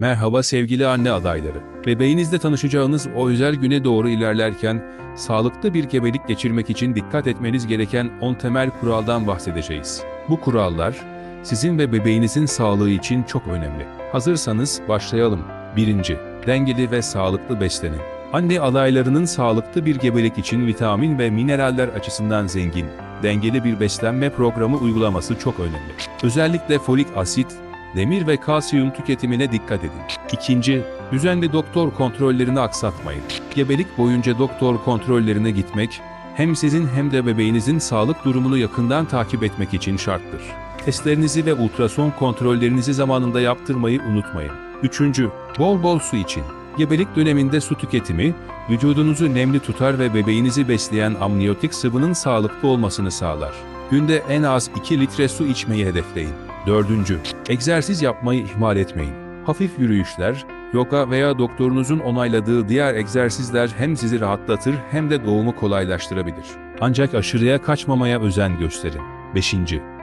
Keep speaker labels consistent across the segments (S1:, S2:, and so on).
S1: Merhaba sevgili anne adayları. Bebeğinizle tanışacağınız o özel güne doğru ilerlerken, sağlıklı bir gebelik geçirmek için dikkat etmeniz gereken 10 temel kuraldan bahsedeceğiz. Bu kurallar, sizin ve bebeğinizin sağlığı için çok önemli. Hazırsanız başlayalım. 1. Dengeli ve sağlıklı beslenin. Anne adaylarının sağlıklı bir gebelik için vitamin ve mineraller açısından zengin, dengeli bir beslenme programı uygulaması çok önemli. Özellikle folik asit, demir ve kalsiyum tüketimine dikkat edin. İkinci, düzenli doktor kontrollerini aksatmayın. Gebelik boyunca doktor kontrollerine gitmek, hem sizin hem de bebeğinizin sağlık durumunu yakından takip etmek için şarttır. Testlerinizi ve ultrason kontrollerinizi zamanında yaptırmayı unutmayın. Üçüncü, bol bol su için. Gebelik döneminde su tüketimi, vücudunuzu nemli tutar ve bebeğinizi besleyen amniyotik sıvının sağlıklı olmasını sağlar. Günde en az 2 litre su içmeyi hedefleyin. Dördüncü, egzersiz yapmayı ihmal etmeyin. Hafif yürüyüşler, yoga veya doktorunuzun onayladığı diğer egzersizler hem sizi rahatlatır hem de doğumu kolaylaştırabilir. Ancak aşırıya kaçmamaya özen gösterin. 5.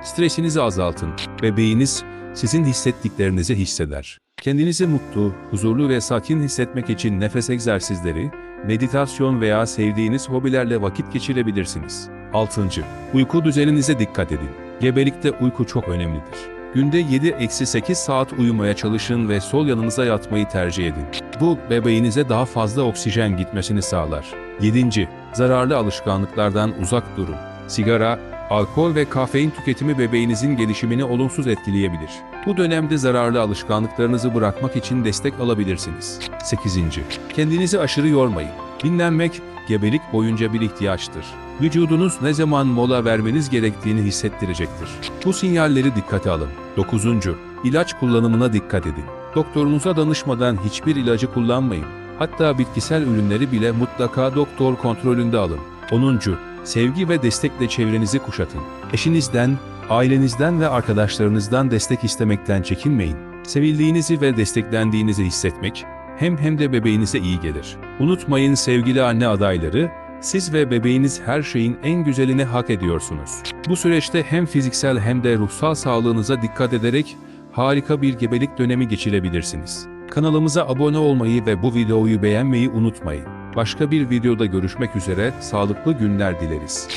S1: Stresinizi azaltın. Bebeğiniz sizin hissettiklerinizi hisseder. Kendinizi mutlu, huzurlu ve sakin hissetmek için nefes egzersizleri, meditasyon veya sevdiğiniz hobilerle vakit geçirebilirsiniz. 6. Uyku düzeninize dikkat edin. Gebelikte uyku çok önemlidir. Günde 7-8 saat uyumaya çalışın ve sol yanınıza yatmayı tercih edin. Bu, bebeğinize daha fazla oksijen gitmesini sağlar. 7. Zararlı alışkanlıklardan uzak durun. Sigara, alkol ve kafein tüketimi bebeğinizin gelişimini olumsuz etkileyebilir. Bu dönemde zararlı alışkanlıklarınızı bırakmak için destek alabilirsiniz. 8. Kendinizi aşırı yormayın. Dinlenmek, gebelik boyunca bir ihtiyaçtır. Vücudunuz ne zaman mola vermeniz gerektiğini hissettirecektir. Bu sinyalleri dikkate alın. 9. İlaç kullanımına dikkat edin. Doktorunuza danışmadan hiçbir ilacı kullanmayın. Hatta bitkisel ürünleri bile mutlaka doktor kontrolünde alın. 10. Sevgi ve destekle çevrenizi kuşatın. Eşinizden, ailenizden ve arkadaşlarınızdan destek istemekten çekinmeyin. Sevildiğinizi ve desteklendiğinizi hissetmek, hem hem de bebeğinize iyi gelir. Unutmayın sevgili anne adayları, siz ve bebeğiniz her şeyin en güzelini hak ediyorsunuz. Bu süreçte hem fiziksel hem de ruhsal sağlığınıza dikkat ederek harika bir gebelik dönemi geçirebilirsiniz. Kanalımıza abone olmayı ve bu videoyu beğenmeyi unutmayın. Başka bir videoda görüşmek üzere, sağlıklı günler dileriz.